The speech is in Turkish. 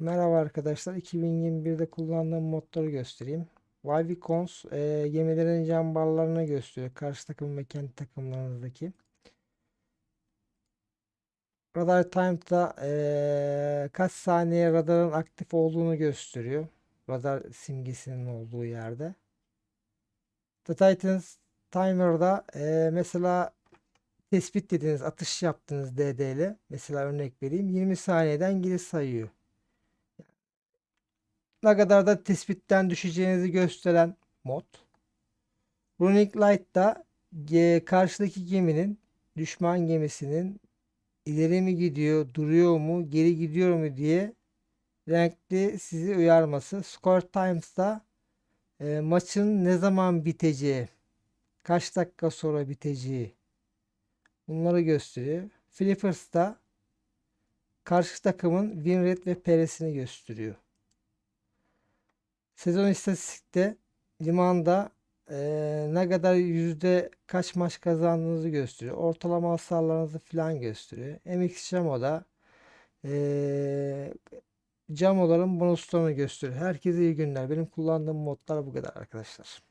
Merhaba arkadaşlar. 2021'de kullandığım modları göstereyim. Wavicons e, gemilerin cam barlarını gösteriyor. Karşı takım ve kendi takımlarınızdaki. Radar Time'da e, kaç saniye radarın aktif olduğunu gösteriyor. Radar simgesinin olduğu yerde. The Titans Timer'da e, mesela tespit dediğiniz atış yaptığınız DD ile mesela örnek vereyim 20 saniyeden geri sayıyor. Ne kadar da tespitten düşeceğinizi gösteren mod. Running Light da karşıdaki geminin düşman gemisinin ileri mi gidiyor, duruyor mu, geri gidiyor mu diye renkli sizi uyarması. Score Times da e, maçın ne zaman biteceği, kaç dakika sonra biteceği bunları gösteriyor. Flippers da karşı takımın win rate ve PR'sini gösteriyor. Sezon istatistikte limanda eee, ne kadar yüzde kaç maç kazandığınızı gösteriyor. Ortalama hasarlarınızı falan gösteriyor. MX Jamo'da eee Jamo'ların bonuslarını gösteriyor. Herkese iyi günler. Benim kullandığım modlar bu kadar arkadaşlar.